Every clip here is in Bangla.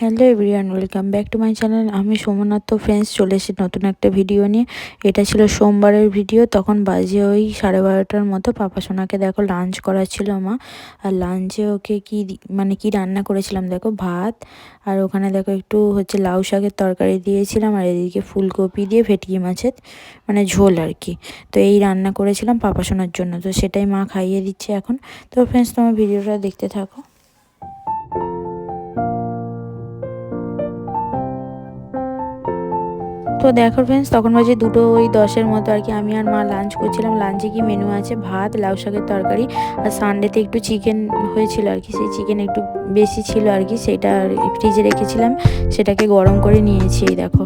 Hello everyone, welcome back to my channel. আমি সোমনাথ তো ফ্রেন্ডস চলে এসেছি নতুন একটা ভিডিও নিয়ে। এটা ছিল সোমবারের ভিডিও, তখন বাজে ওই সাড়ে বারোটার মতো। পাপা সোনাকে দেখো লাঞ্চ করা ছিল মা। আর লাঞ্চে ওকে কি মানে কি রান্না করেছিলাম দেখো? ভাত। আর ওখানে দেখো একটু হচ্ছে লাউ শাকের তরকারি দিয়েছিলাম। আর এদিকে ফুলকপি দিয়ে ভেটকি মাছের মানে ঝোল আর কি। তো এই রান্না করেছিলাম পাপা সোনার জন্য। তো সেটাই মা খাইয়ে দিচ্ছে এখন। তো ফ্রেন্ডস তোমার ভিডিওটা দেখতে থাকো। তো দেখো ফ্রেন্ডস তখন বাজে দুটো ওই দশের মতো আর কি। আমি আর মা লাঞ্চ করছিলাম। লাঞ্চে কি মেনু আছে ভাত, লাউ শাকের তরকারি আর সানডেতে একটু চিকেন হয়েছিল আর কি। সেই চিকেন একটু বেশি ছিল আর কি, সেটা ফ্রিজে রেখেছিলাম। সেটাকে গরম করে নিয়েছি, এই দেখো।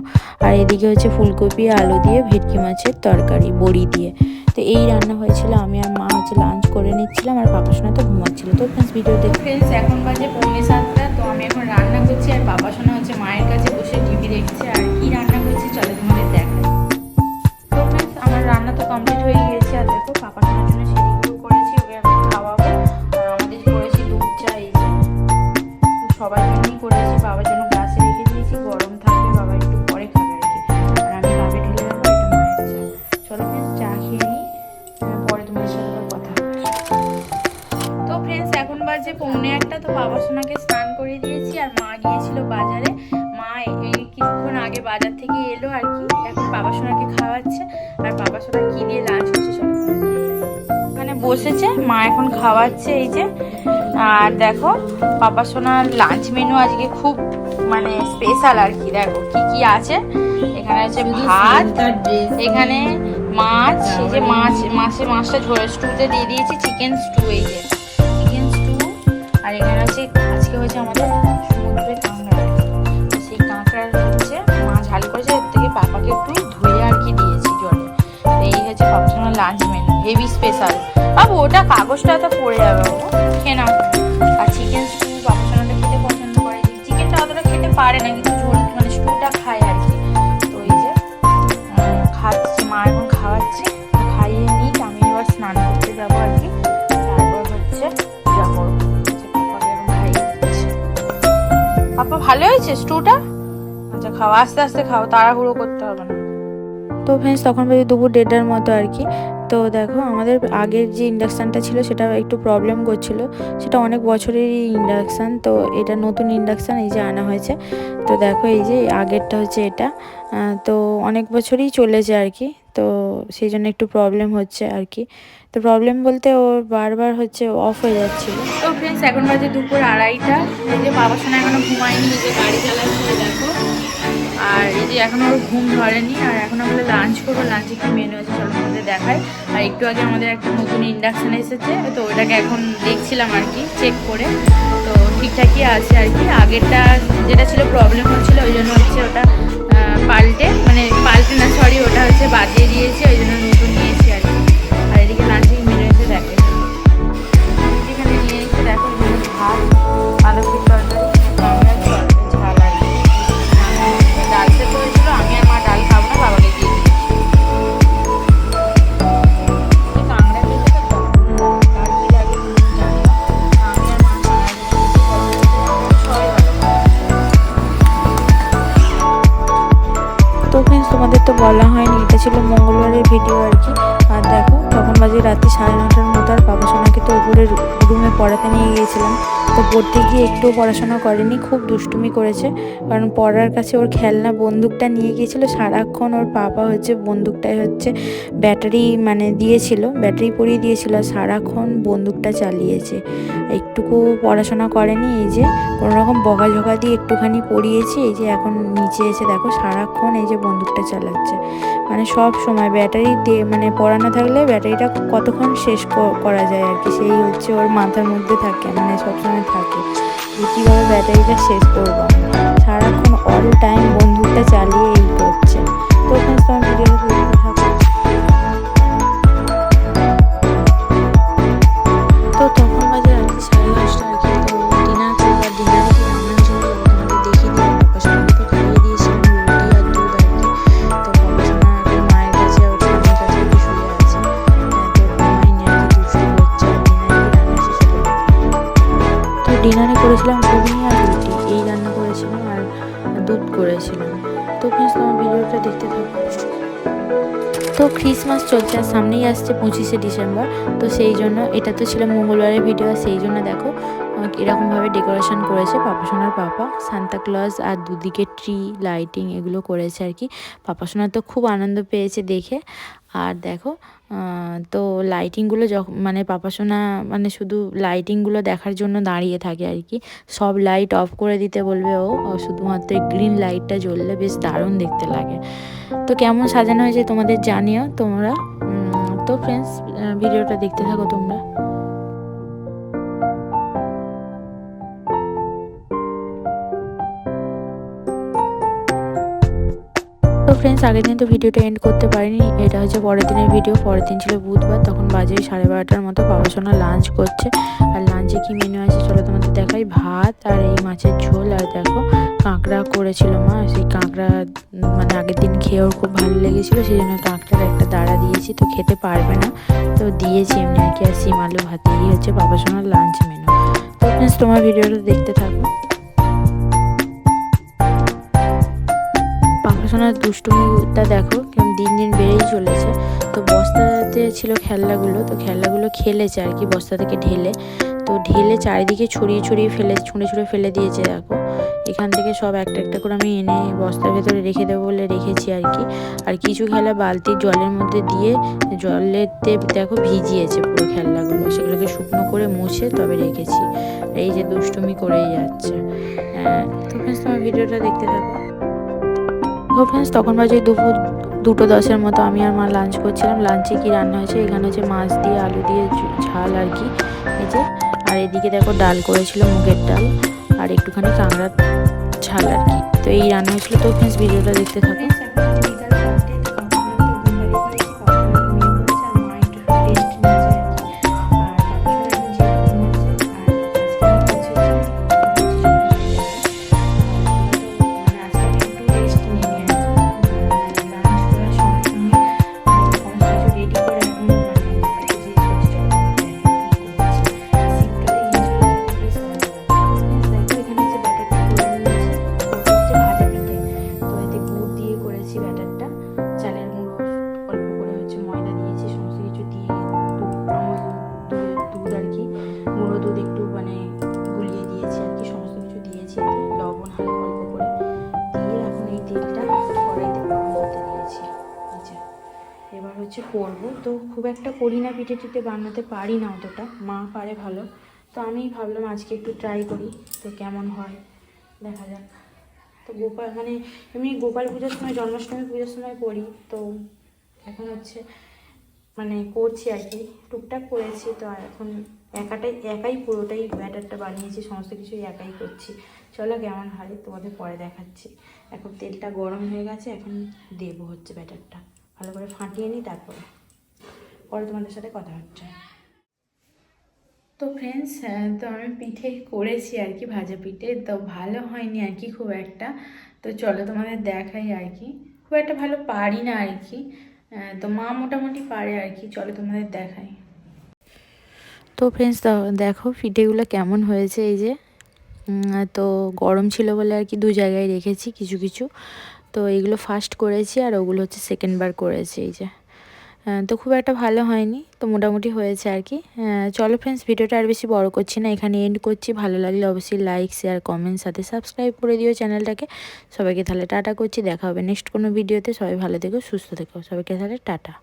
আর এদিকে হচ্ছে ফুলকপি, আলু দিয়ে ভেটকি মাছের তরকারি, বড়ি দিয়ে। তো এই রান্না হয়েছিল, আমি আর মা হচ্ছে লাঞ্চ করে নিচ্ছিলাম আর পাপা সোনা তো ঘুমাচ্ছিল। তো ফ্রেন্ডস ভিডিও দেখে। ফ্রেন্ডস এখন বাজে পৌনে সাতটা, তো আমি এখন রান্না করছি আর পাপা সোনা হচ্ছে মায়ের কাছে বসে টিভি দেখছে আর কি রান্না করছি, চলো তোমাদের দেখাই। তো ফ্রেন্ডস আমার রান্না তো কমপ্লিট হয়ে গিয়েছে আর দেখো, পাপা বাজে পৌনে একটা তো বাবা সোনাকে স্নান করে দিয়েছি আর মা গিয়েছিল বাজারে। মা এই কিছুক্ষণ আগে বাজার থেকে এলো আর কি এখন বাবা সোনাকে খাওয়াচ্ছে আর বাবা সোনা কি দিয়ে লাঞ্চ হচ্ছে ওখানে বসেছে মা এখন খাওয়াচ্ছে এই যে। আর দেখো বাবা সোনার লাঞ্চ মেনু আজকে খুব মানে স্পেশাল আর কি দেখো কি কি আছে। এখানে আছে ভাত এখানে মাছ এই যে মাছ মাছের মাছটা ঝোল স্টুতে দিয়ে দিয়েছি চিকেন স্টু এই যে। আর এখানে আছে, আজকে হয়েছে আমাদের সমুদ্রের কাঁকড়া। সেই কাঁকড়ার হচ্ছে মা ঝাল করেছে এর থেকে পাপাকে একটু ধুয়ে আর কি দিয়েছি জলে। এই হচ্ছে সবসময় লাঞ্চ মেনু হেভি স্পেশাল বাবু, ওটা কাগজটা তো পড়ে যাবে বাবু। হয়েছে স্টুটা আচ্ছা খাও, আস্তে আস্তে খাও, তাড়াহুড়ো করতে হবে না। তো ফ্রেন্ডস তখন বাজে দুপুর দেড়টার মতো আর কি। তো দেখো, আমাদের আগের যে ইন্ডাকশানটা ছিল, সেটা একটু প্রবলেম করছিল। সেটা অনেক বছরেরই ইন্ডাকশান তো এটা নতুন ইন্ডাকশান এই যে আনা হয়েছে। তো দেখো, এই যে আগেরটা হচ্ছে এটা। তো অনেক বছরই চলেছে আর কি। তো সেই জন্য একটু প্রবলেম হচ্ছে আর কি তো প্রবলেম বলতে ওর বারবার হচ্ছে অফ হয়ে যাচ্ছিল। তো ফ্রেন্ডস এখন বাজে দুপুর আড়াইটা। এই যে বাবা সোনা এখনও ঘুমায়নি যে গাড়ি চালাচ্ছে দেখো। আর এই যে এখন ওর ঘুম ধরেনি, আর এখন আমরা লাঞ্চ করব। লাঞ্চে কি মেনু আছে চলো তোমাদের দেখাই। আর একটু আগে আমাদের একটা নতুন ইন্ডাকশান এসেছে, তো ওটাকে এখন দেখছিলাম আর কি চেক করে। তো ঠিকঠাকই আছে আর কি আগেরটা যেটা ছিল প্রবলেম হচ্ছিল, ওই জন্য হচ্ছে ওটা পাল্টে মানে পাল্টে না সরি ওটা হচ্ছে বাদিয়ে দিয়েছে ওই জন্য নতুন তো বলা হয়নি এটা ছিল মঙ্গলবারের ভিডিও আর কি। আর দেখো তখন বাজে রাত্রি সাড়ে নটার মতো আর বাবা সোনাকে তো উপরে রুমে পড়াতে নিয়ে গিয়েছিলাম। তো পড়তে গিয়ে একটুও পড়াশোনা করেনি, খুব দুষ্টুমি করেছে। কারণ পড়ার কাছে ওর খেলনা বন্দুকটা নিয়ে গিয়েছিল, সারাক্ষণ ওর পাপা হচ্ছে বন্দুকটাই হচ্ছে ব্যাটারি মানে দিয়েছিল, ব্যাটারি পরিয়ে দিয়েছিল সারাক্ষণ বন্দুকটা চালিয়েছে। একটুকু পড়াশোনা করেনি, এই যে কোনো রকম বকাঝকা দিয়ে একটুখানি পড়িয়েছি, এই যে এখন নিচে এসে দেখো সারাক্ষণ এই যে বন্দুকটা চালাচ্ছে। মানে সব সময় ব্যাটারি দিয়ে মানে পড়ানো থাকলে ব্যাটারিটা কতক্ষণ শেষ করা যায় আর কি? সেই হচ্ছে ওর মাথার মধ্যে থাকে মানে সবসময় থাকে যে কীভাবে ব্যাটারিটা শেষ করব সারাক্ষণ অল টাইম বন্ধুটা চালিয়ে এই করছে। তো ওখানে তো আমি তো ক্রিসমাস চলছে, আর সামনেই আসছে পঁচিশে ডিসেম্বর তো সেই জন্য এটা তো ছিল মঙ্গলবারের ভিডিও সেই জন্য দেখো এরকমভাবে ডেকোরেশন করেছে পাপাসোনার পাপা। সান্তা ক্লজ আর দুদিকে ট্রি লাইটিং এগুলো করেছে আর কি। পাপাসোনার তো খুব আনন্দ পেয়েছে দেখে। আর দেখো তো লাইটিংগুলো যখন মানে পাপাসোনা মানে শুধু লাইটিংগুলো দেখার জন্য দাঁড়িয়ে থাকে আর কি। সব লাইট অফ করে দিতে বলবে ও। শুধুমাত্র গ্রিন লাইটটা জ্বললে বেশ দারুণ দেখতে লাগে। তো কেমন সাজানো হয়েছে তোমাদের জানিও তোমরা। তো ফ্রেন্ডস ভিডিওটা দেখতে থাকো তোমরা। ফ্রেন্ডস আগের দিন তো ভিডিওটা এন্ড করতে পারিনি। এটা হচ্ছে পরের দিনের ভিডিও পরের দিন ছিল বুধবার, তখন বাজে সাড়ে বারোটার মতো। বাবাসোনা লাঞ্চ করছে। আর লাঞ্চে কি মেনু আছে চলো তোমাদের দেখাই। ভাত আর এই মাছের ঝোল। আর দেখো কাঁকড়া করেছিল মা। সেই কাঁকড়া মানে আগের দিন খেয়ে ওর খুব ভালো লেগেছিলো। সেই জন্য কাঁকড়ার একটা দাঁড়া দিয়েছি। তো খেতে পারবে না। তো দিয়েছি এমনি আর কি। আর সিম আলু ভাত হচ্ছে বাবাসোনার লাঞ্চ মেনু তো ফ্রেন্ডস তোমার ভিডিওটা দেখতে থাকো। পাখাশোনার দুষ্টুমিটা দেখো কেমন দিন দিন বেড়েই চলেছে। তো বস্তাতে ছিল খেলনাগুলো তো খেলনাগুলো খেলেছে আর কি বস্তা থেকে ঢেলে। তো ঢেলে চারিদিকে ছড়িয়ে ছড়িয়ে ফেলে ছুঁড়ে ছুঁড়ে ফেলে দিয়েছে দেখো। এখান থেকে সব একটা একটা করে আমি এনে বস্তার ভেতরে রেখে দেবো বলে রেখেছি আর কি। আর কিছু খেলা বালতির জলের মধ্যে দিয়ে জলেতে দেখো ভিজিয়েছে পুরো খেলনাগুলো। সেগুলোকে শুকনো করে মুছে তবে রেখেছি। এই যে দুষ্টুমি করেই যাচ্ছে। আহ, তো তোমার ভিডিওটা দেখতে থাকো। তো ফ্রেন্ডস তখন বাজে দুপুর দুটো দশের মতো আমি আর মা লাঞ্চ করছিলাম। লাঞ্চে কি রান্না হয়েছে? এখানে হচ্ছে মাছ দিয়ে, আলু দিয়ে ঝাল আর কি। এই যে, আর এদিকে দেখো ডাল করেছিল মুগের ডাল আর একটুখানি কাঁকড়ার ঝাল আর কি। তো এই রান্না হয়েছিল। তো ফ্রেন্ডস ভিডিওটা দেখতে থাকো। করব। তো খুব একটা করি না পিঠে টিঠে, বানাতে পারি না অতটা। মা পারে ভালো। তো আমি ভাবলাম আজকে একটু ট্রাই করি, তো কেমন হয়, দেখা যাক। তো গোপাল মানে এমনি গোপাল পুজোর সময়, জন্মাষ্টমী পুজোর সময় করি, তো এখন হচ্ছে মানে করছি আর কি। টুকটাক করেছি, তো এখন একাটাই, একাই পুরোটাই ব্যাটারটা বানিয়েছি, সমস্ত কিছুই একাই করছি। চলো কেমন হয়, তোমাদের পরে দেখাচ্ছি। এখন তেলটা গরম হয়ে গেছে, এখন দেবো হচ্ছে ব্যাটারটা। ভালো করে ফাটিয়ে নিই তারপরে পরে তোমাদের সাথে কথা হচ্ছে। তো ফ্রেন্ডস তো আমি পিঠে করেছি আর কি ভাজা পিঠে তো ভালো হয়নি আর কি খুব একটা। তো চলো তোমাদের দেখাই আর কি। খুব একটা ভালো পারি না আর কি। তো মা মোটামুটি পারে আর কি চলো তোমাদের দেখাই। তো ফ্রেন্ডস দেখো পিঠেগুলো কেমন হয়েছে এই যে। তো গরম ছিল বলে আর কি দু জায়গায় রেখেছি কিছু কিছু। তো এগুলো ফার্স্ট করেছি আর ওগুলো হচ্ছে সেকেন্ড বার করেছি, এই যে। তো খুব একটা ভালো হয়নি, তো মোটামুটি হয়েছে আর কি। চলো ফ্রেন্ডস ভিডিওটা আর বেশি বড় করছি না, এখানে এন্ড করছি। ভালো লাগলে অবশ্যই লাইক শেয়ার কমেন্ট সাথে সাবস্ক্রাইব করে দিও চ্যানেলটাকে। সবাইকে তাহলে টাটা করছি, দেখা হবে নেক্সট কোনো ভিডিওতে সবাই ভালো থেকো, সুস্থ থেকো। সবাইকে তাহলে টাটা।